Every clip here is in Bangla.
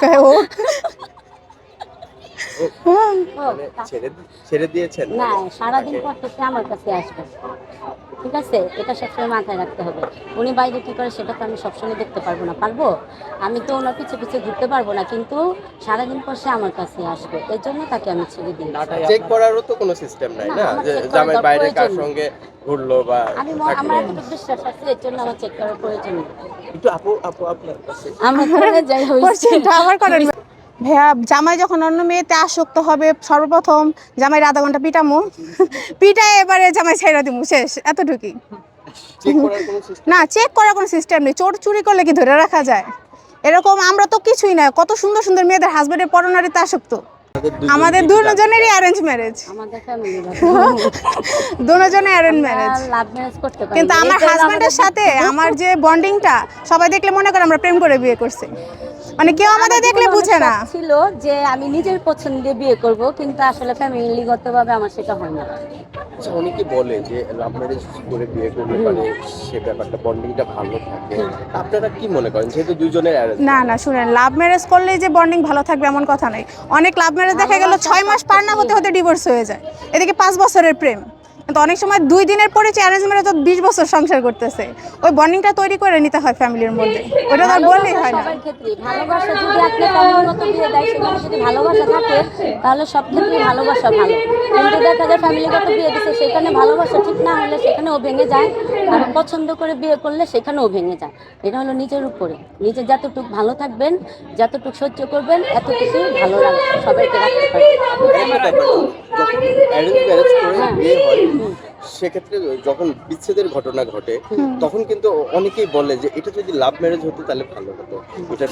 কয় ও মানে ছেড়ে ছেড়ে দিয়েছেন? না সারাদিন পর থেকে আমার কাছে আসবে ঠিক আছে? এটা সবসময় মাথায় রাখতে হবে। উনি বাইরে কি করে সেটা তো আমি সবসময় দেখতে পারব না। পারব? আমি তো ওনার পিছু পিছু ঘুরতে পারব না কিন্তু সারাদিন পর সে আমার কাছে আসবে। এর জন্য তাকে আমি ছেড়ে দিই চেক করারও তো কোনো সিস্টেম নাই না, আমার যে জামাই বাইরে কার সঙ্গে ঘুরলো বা আমি আমার থাকল বিশ্বাস আছে এর জন্য আমার চেক করার প্রয়োজন। একটু আপু আপু আপনার কাছে। আমার যাই হয়েছে করেন ভাইয়া জামাই যখন অন্য মেয়েতে আসক্ত হবে সর্বপ্রথম জামাইয়ের আধা ঘণ্টা পিটামু। পিটায় এবারে জামাই ছেড়ে দিমু শেষ এতটুকুই। না চেক করার কোনো সিস্টেম নেই। চোর চুরি করলে কি ধরে রাখা যায়? এরকম আমরা তো কিছুই না কত সুন্দর সুন্দর মেয়েদের হাজবেন্ডের পরনারীতে আসক্ত। আমাদের দুজনেরই অ্যারেঞ্জ ম্যারেজ আমাদের দুজনে অ্যারেঞ্জ ম্যারেজ লাভ ম্যারেজ করতে পারি। কিন্তু আমার হাজবেন্ডের সাথে আমার যে বন্ডিংটা সবাই দেখলে মনে করে আমরা প্রেম করে বিয়ে করছি। মানে কেউ আমাদের দেখলে বুঝে না। ছিল যে আমি নিজের পছন্দে বিয়ে করব কিন্তু আসলে ফ্যামিলিগতভাবে আমার সেটা হয় না। আচ্ছা, অনেকে বলে যে লাভ ম্যারেজ করে বিয়ে করলে পারে সে ব্যাপারটা বন্ডিংটা ভালো থাকে? আপনারা কি মনে করেন? যেহেতু দুজনের না না শুনেন লাভ ম্যারেজ করলেই যে বন্ডিং ভালো থাকবে এমন কথা নাই অনেক লাভ ম্যারেজ দেখা গেল ছয় মাস পার না হতে হতে ডিভোর্স হয়ে যায়। এদিকে পাঁচ বছরের প্রেম। কিন্তু অনেক সময় দুই দিনের পরে যে অ্যারেঞ্জ ম্যারেজ বিশ বছর সংসার করতেছে ওই বন্ডিংটা তৈরি করে নিতে হয় ফ্যামিলির মধ্যে। ওটা তো বললেই হয় না। ক্ষেত্রে। ভালোবাসা যদি আপনি ফ্যামিলিগত বিয়ে দেয় সেখানে যদি ভালোবাসা থাকে তাহলে সব ক্ষেত্রেই ভালোবাসা ভালো। কিন্তু দেখা যায় ফ্যামিলিগত বিয়ে দিচ্ছে সেখানে ভালোবাসা ঠিক না হলে সেখানেও ভেঙে যায়। আর পছন্দ করে বিয়ে করলে সেখানেও ভেঙে যায়। এটা হলো নিজের উপরে। নিজে যতটুকু ভালো থাকবেন যতটুকু সহ্য করবেন এতটুকুই ভালো রাখবে সবাইকে রাখতে পারবে সেক্ষেত্রে যখন বিচ্ছেদের ঘটনা ঘটে তখন কিন্তু অনেকেই বলে যে এটা যদি লাভ ম্যারেজ হতো তাহলে ভালো হতো। এটা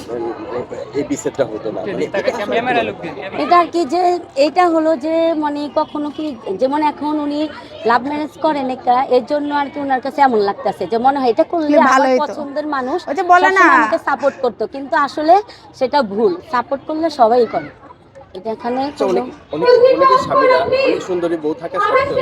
এই বিচ্ছেদটা হতো না। মানে এটা কি এটা আর কি যে এইটা হলো যে মানে কখনো কি যেমন এখন উনি লাভ ম্যারেজ করেন একটা এর জন্য আর কি ওনার কাছে এমন লাগতেছে যে মনে হয় এটা করলে আমার পছন্দের মানুষ ওই যে বলে না। আমাকে সাপোর্ট করতো। কিন্তু আসলে সেটা ভুল। সাপোর্ট করলে সবাই করে। এটা এখানে আচ্ছা, অনেক অনেক স্বামীরা অনেক সুন্দরী বউ থাকা সত্ত্বেও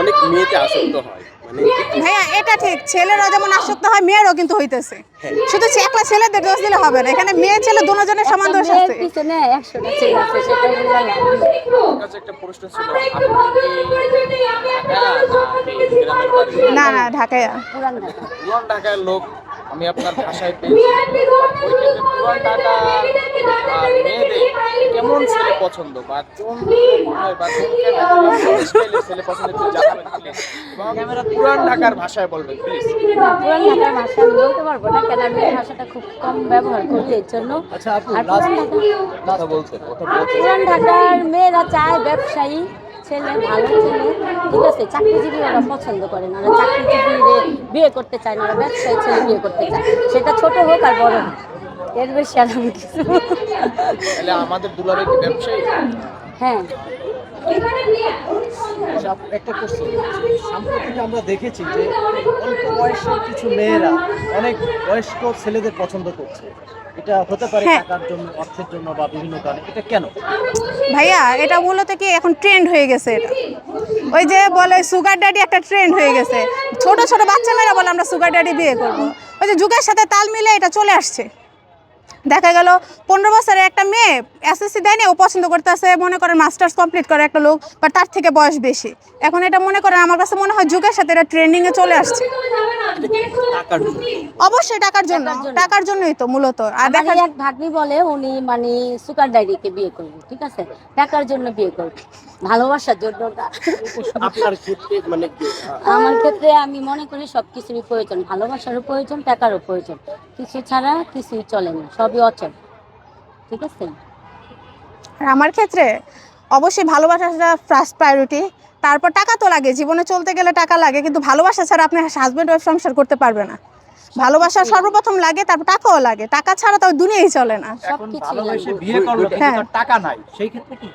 অনেক মেয়েতে আসক্ত হয়। মানে ভাইয়া এটা ঠিক। ছেলেরা যেমন আসক্ত হয় মেয়েরও কিন্তু হইতেছে। হ্যাঁ। শুধু সে একলা ছেলেদের দোষ দিলে হবে না। এখানে মেয়ে ছেলে দুজনের সমান দোষ আছে। পিছনে একশোটা ছেলে আছে সেটা বুঝলাম। না। কাছে একটা প্রশ্ন ছিল না না ঢাকায় পুরান ঢাকা পুরান ঢাকার লোক আমি আপনার ভাষায় পেয়েছি। পুরান ঢাকা। আর মেয়েদের কেমন ছেলে পছন্দ? বা কোন বা কোন? ক্যাটাগরির স্টাইলের ছেলে পছন্দ একটু জানাবেন প্লিজ পুরান ঢাকার ভাষায় বলবেন প্লিজ পুরান ঢাকার ভাষা আমি বলতে পারব না কেন আমি ভাষাটা খুব কম ব্যবহার করি এর জন্য। আচ্ছা আপু কথা বলছেন পুরান ঢাকার মেয়েরা চায় ব্যবসায়ী ছেলে ভালো ছেলে। ঠিক আছে চাকরিজীবী ওরা পছন্দ করে না ওরা চাকরিজীবী বিয়ে করতে চায় না ওরা ব্যবসায়ী ছেলে বিয়ে করতে চায়। সেটা ছোট হোক আর বড় হোক। এর বেশি আর আমি কিছু তাহলে আমাদের দুলারে কি ব্যবসায়ী? হ্যাঁ। আচ্ছা, একটা কোশ্চেন সাম্প্রতিক আমরা দেখেছি যে অল্প কিছু মেয়েরা অনেক বয়স্ক ছেলেদের পছন্দ করছে। এটা হতে পারে হ্যাঁ। টাকার জন্য অর্থের জন্য বা বিভিন্ন কারণে। এটা কেন? ভাইয়া এটা মূলত কি এখন ট্রেন্ড হয়ে গেছে এটা? ওই যে বলে সুগার ড্যাডি একটা ট্রেন্ড হয়ে গেছে। ছোট ছোট বাচ্চা মেয়েরা বলে আমরা সুগার ড্যাডি বিয়ে করব। ওই যে যুগের সাথে তাল মিলে এটা চলে আসছে। দেখা গেল পনেরো বছরের একটা মেয়ে এসএসসি দেয়নি, ও পছন্দ করতেছে, মনে করেন মাস্টার্স কমপ্লিট করে একটা লোক বা তার থেকে বয়স বেশি। এখন এটা মনে করেন, আমার কাছে মনে হয় যুগের সাথে এটা ট্রেন্ডিংয়ে চলে আসছে। অবশ্যই টাকার জন্য টাকার জন্যই তো মূলত। আর দেখা এক ভাগ্নি বলে উনি মানে সুগার ডাইরিকে বিয়ে করবে ঠিক আছে? টাকার জন্য বিয়ে করবে ভালোবাসার জন্য না। আপনার ক্ষেত্রে মানে আমার ক্ষেত্রে আমি মনে করি সব কিছুরই প্রয়োজন ভালোবাসারও প্রয়োজন টাকারও প্রয়োজন। কিছু ছাড়া কিছুই চলে না সবই অচল ঠিক আছে? আর আমার ক্ষেত্রে অবশ্যই ভালোবাসাটা ফার্স্ট প্রায়োরিটি তারপর টাকা তো লাগে জীবনে চলতে গেলে টাকা লাগে কিন্তু ভালোবাসা ছাড়া আপনি হাজব্যান্ড ওয়াইফ সংসার করতে পারবে না। ভালোবাসা সর্বপ্রথম লাগে তারপর টাকাও লাগে টাকা ছাড়া তো দুনিয়াই চলে না। হ্যাঁ। টাকা নাই সেই ক্ষেত্রে কি?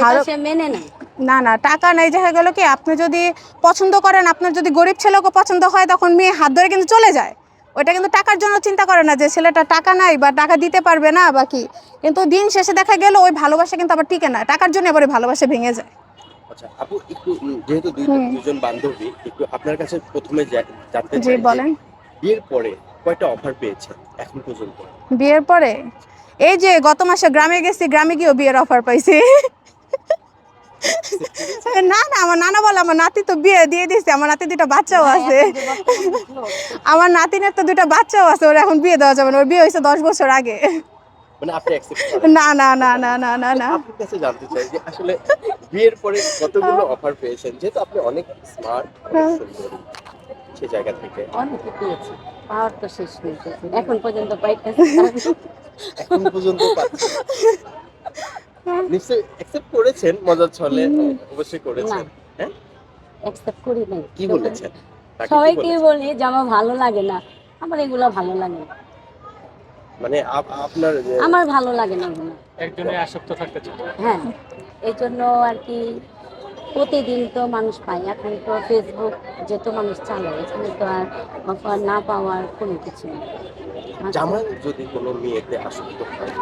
ভালো মেনে নেয়। না না টাকা নেই দেখা গেল কি আপনি যদি পছন্দ করেন আপনার যদি গরিব ছেলেকে পছন্দ হয় তখন মেয়ে হাত ধরে কিন্তু চলে যায়। ওইটা কিন্তু টাকার জন্য চিন্তা করে না যে ছেলেটা টাকা নাই বা টাকা দিতে পারবে না বা কি। কিন্তু দিন শেষে দেখা গেল ওই ভালোবাসা কিন্তু আবার টিকে না টাকার জন্য এবারে ভালোবাসা ভেঙে যায়। আচ্ছা আপু একটু যেহেতু দুজন বান্ধবী একটু আপনার কাছে প্রথমে জানতে চাই যে বলেন। বিয়ের পরে কয়টা অফার পেয়েছেন এখন পর্যন্ত? বিয়ের পরে? এই যে গত মাসে গ্রামে গেছি গ্রামে গিয়েও বিয়ের অফার পাইছি। না না আমার নানা বলে আমার নাতি তো বিয়ে দিয়ে দিছে আমার নাতি দুটা বাচ্চাও আছে। আমার নাতিনের তো দুটা বাচ্চাও আছে ওর এখন বিয়ে দেওয়া যাবে না ওর বিয়ে হয়েছে দশ বছর আগে। মানে না না না না না না না। আপনার কাছে জানতে চাই যে আসলে বিয়ের পরে কতগুলো অফার পেয়েছেন? যেহেতু আপনি অনেক স্মার্ট সুন্দরী সে জায়গা থেকে। অনেকে পেয়েছি। পাওয়ার তো শেষ হয়ে গেছে এখন পর্যন্ত পাইতেছি এখন পর্যন্ত পাচ্ছেন নিশ্চয়ই অ্যাকসেপ্ট করেছেন মজার ছলে অবশ্যই করেছেন। হ্যাঁ? অ্যাকসেপ্ট করি নাই কি বলেছেন? সবাইকে? বলি যে আমার ভালো লাগে না। আমার এগুলো ভালো লাগে না। মানে আপনার আমার ভালো লাগে না এগুলো। একজনের আসক্ত থাকতে চায়। হ্যাঁ এই জন্য আর কি প্রতিদিন তো মানুষ পায় এখন তো ফেসবুক যে তো মানুষ চালায় এখানে তো আর অফার না পাওয়ার কোনো কিছু নেই। জামাই যদি কোনো মেয়েতে আসক্ত হয়।